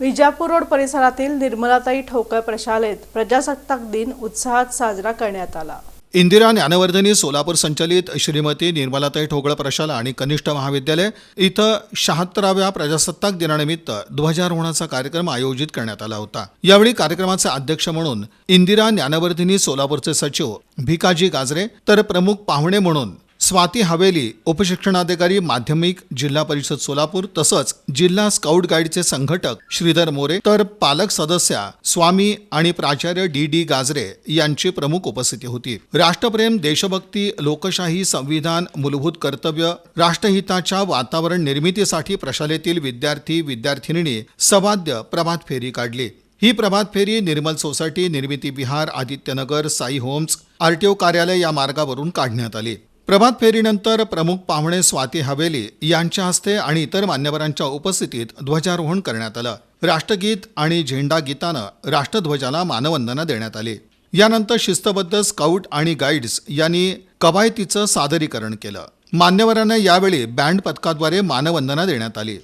Vijapur road परिसरातील निर्मलाताई ठोकळ प्रशालेत प्रजासत्ताक दिन उत्साहात साजरा करण्यात आला. इंदिरा ज्ञानवर्धनी सोलापूर संचलित श्रीमती निर्मलाताई ठोकळ प्रशाला आणि कनिष्ठ महाविद्यालय इथं शहात्तराव्या प्रजासत्ताक दिनानिमित्त ध्वजारोहणाचा कार्यक्रम आयोजित करण्यात आला होता. यावेळी कार्यक्रमाचे अध्यक्ष म्हणून इंदिरा ज्ञानवर्धिनी सोलापूरचे सचिव भिकाजी गाजरे तर प्रमुख पाहुणे म्हणून स्वाती हवेली उपशिक्षणाधिकारी माध्यमिक जिल्हा परिषद सोलापूर तसंच जिल्हा स्काउट गाईडचे संघटक श्रीधर मोरे तर पालक सदस्या स्वामी आणि प्राचार्य डी डी गाजरे यांची प्रमुख उपस्थिती होती. राष्ट्रप्रेम देशभक्ती लोकशाही संविधान मूलभूत कर्तव्य राष्ट्रहिताच्या वातावरण निर्मितीसाठी प्रशालेतील विद्यार्थी विद्यार्थिनींनी सवाद्य प्रभात फेरी काढली. ही प्रभात फेरी Nirmal society Nirmiti Vihar Adityanagar Sai homes RTO कार्यालय या मार्गावरून काढण्यात आली. प्रभात फेरीनंतर प्रमुख पाहुणे स्वाती हवेली यांच्या हस्ते आणि इतर मान्यवरांच्या उपस्थितीत ध्वजारोहण करण्यात आलं. राष्ट्रगीत आणि झेंडा गीतानं राष्ट्रध्वजाला मानवंदना देण्यात आली. यानंतर शिस्तबद्ध स्काउट आणि गाईड्स यांनी कवायतीचं सादरीकरण केलं. मान्यवरांना यावेळी बँड पथकाद्वारे मानवंदना देण्यात आली.